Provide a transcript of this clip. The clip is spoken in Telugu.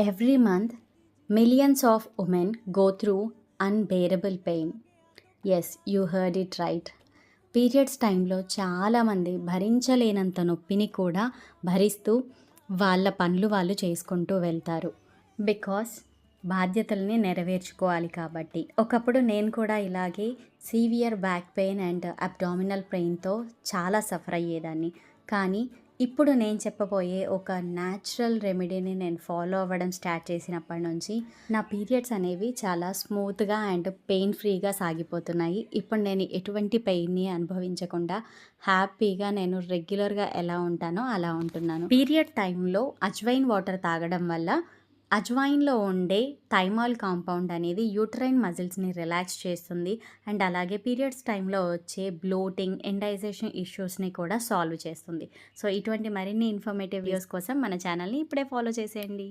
Every month, millions of women go through unbearable pain yes you heard it right periods టైంలో చాలామంది భరించలేనంత నొప్పిని కూడా భరిస్తూ వాళ్ళ పనులు వాళ్ళు చేసుకుంటూ వెళ్తారు. బికాస్ బాధ్యతల్ని నెరవేర్చుకోవాలి కాబట్టి. ఒకప్పుడు నేను కూడా ఇలాగే severe back pain and abdominal పెయిన్తో చాలా సఫర్ అయ్యేదాన్ని. కానీ ఇప్పుడు నేను చెప్పబోయే ఒక న్యాచురల్ రెమెడీని నేను ఫాలో అవ్వడం స్టార్ట్ చేసినప్పటి నుంచి నా పీరియడ్స్ అనేవి చాలా స్మూత్గా అండ్ పెయిన్ ఫ్రీగా సాగిపోతున్నాయి. ఇప్పుడు నేను ఎటువంటి పెయిన్ని అనుభవించకుండా హ్యాపీగా నేను రెగ్యులర్గా ఎలా ఉంటానో అలా ఉంటున్నాను. పీరియడ్ టైంలో అజ్వైన్ వాటర్ తాగడం వల్ల అజ్వైన్లో ఉండే థైమాల్ కాంపౌండ్ అనేది యూట్రైన్ మజిల్స్ని రిలాక్స్ చేస్తుంది అండ్ అలాగే పీరియడ్స్ టైంలో వచ్చే బ్లోటింగ్ ఎండైజేషన్ ఇష్యూస్ని కూడా సాల్వ్ చేస్తుంది. సో ఇటువంటి మరిన్ని ఇన్ఫర్మేటివ్ వ్యూస్ కోసం మన ఛానల్ని ఇప్పుడే ఫాలో చేసేయండి.